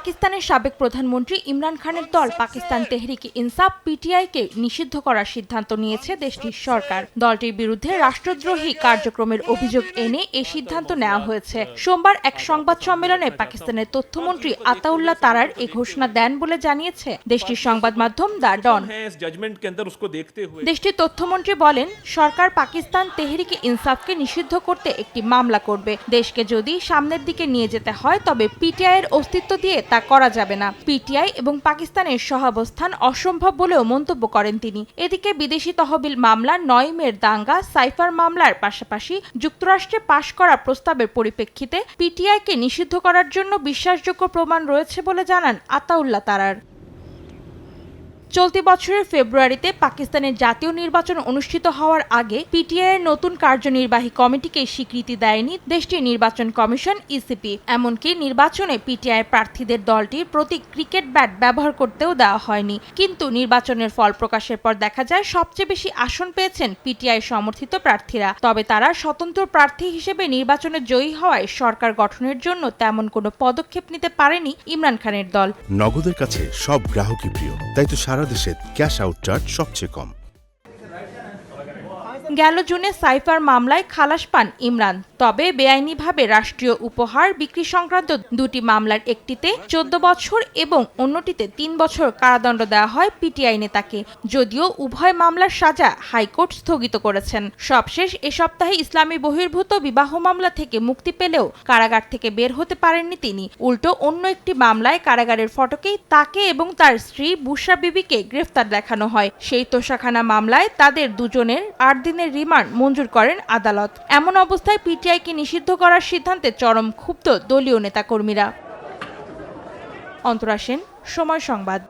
পাকিস্তানের সাবেক প্রধানমন্ত্রী ইমরান খানের দল পাকিস্তান তেহরিকে ইনসাফ পিটিআই কে নিষিদ্ধ করার সিদ্ধান্ত নিয়েছে দেশটির সরকার। দলটির বিরুদ্ধে রাষ্ট্রদ্রোহী কার্যক্রমের অভিযোগ এনে এই সিদ্ধান্ত নেওয়া হয়েছে। সোমবার এক সংবাদ সম্মেলনে পাকিস্তানের তথ্যমন্ত্রী আতাউল্লাহ তারার এ ঘোষণা দেন বলে জানিয়েছে দেশটির সংবাদ মাধ্যম দ্য ডন। দেশটির তথ্যমন্ত্রী বলেন, সরকার পাকিস্তান তেহরিকে ইনসাফকে নিষিদ্ধ করতে একটি মামলা করবে। দেশকে যদি সামনের দিকে নিয়ে যেতে হয়, তবে পিটিআই এর অস্তিত্ব দিয়ে তা করা যাবে না। পিটিআই এবং পাকিস্তানের সহাবস্থান অসম্ভব বলেও মন্তব্য করেন তিনি। এদিকে বিদেশি তহবিল মামলা নয় মের দাঙ্গা, সাইফার মামলার পাশাপাশি যুক্তরাষ্ট্রে পাশ করা প্রস্তাবের পরিপ্রেক্ষিতে পিটিআইকে নিষিদ্ধ করার জন্য বিশ্বাসযোগ্য প্রমাণ রয়েছে বলে জানান আতাউল্লাহ তারার। চলতি বছরের ফেব্রুয়ারিতে পাকিস্তানের জাতীয় নির্বাচন অনুষ্ঠিত হওয়ার আগে পিটিআই এর নতুন কার্যনির্বাহী কমিটিকে স্বীকৃতি দেয়নি দেশটির নির্বাচন কমিশন, ইসিপি। এমনকি নির্বাচনে পিটিআই প্রার্থীদের দলটির প্রতি ক্রিকেট ব্যাট ব্যবহার করতেও দেওয়া হয়নি। কিন্তু নির্বাচনের ফল প্রকাশের পর দেখা যায়, সবচেয়ে বেশি আসন পেয়েছেন পিটিআই সমর্থিত প্রার্থীরা। তবে তারা স্বতন্ত্র প্রার্থী হিসেবে নির্বাচনে জয়ী হওয়ায় সরকার গঠনের জন্য তেমন কোনো পদক্ষেপ নিতে পারেনি ইমরান খানের দল। নগদের কাছে সব গ্রাহকই প্রিয়, তাই তো সারা দেশে ক্যাশ আউট চার্জ সবচেয়ে কম। গেল জুনে সাইফার মামলায় খালাস পান ইমরান। তবে বেআইনিভাবে রাষ্ট্রীয় উপহার বিক্রি সংক্রান্ত দুটি মামলার একটিতে চোদ্দ বছর এবং অন্যটিতে তিন বছর কারাদণ্ড দেওয়া হয় পিটিআই নেতাকে। যদিও উভয় মামলার সাজা হাইকোর্ট স্থগিত করেছেন। সবশেষ এ সপ্তাহে ইসলামী বহির্ভূত বিবাহ মামলা থেকে মুক্তি পেলেও কারাগার থেকে বের হতে পারেননি তিনি। উল্টো অন্য একটি মামলায় কারাগারের ফটকেই তাকে এবং তার স্ত্রী বুশরা বিবিকে গ্রেফতার দেখানো হয়। সেই তোষাখানা মামলায় তাদের দুজনের আট দিনের রিমান্ড মঞ্জুর করেন আদালত। এমন অবস্থায় পিটিআইকে নিষিদ্ধ করার সিদ্ধান্তে চরম ক্ষুব্ধ দলীয় নেতাকর্মীরা। অন্তরা সেন, সময় সংবাদ।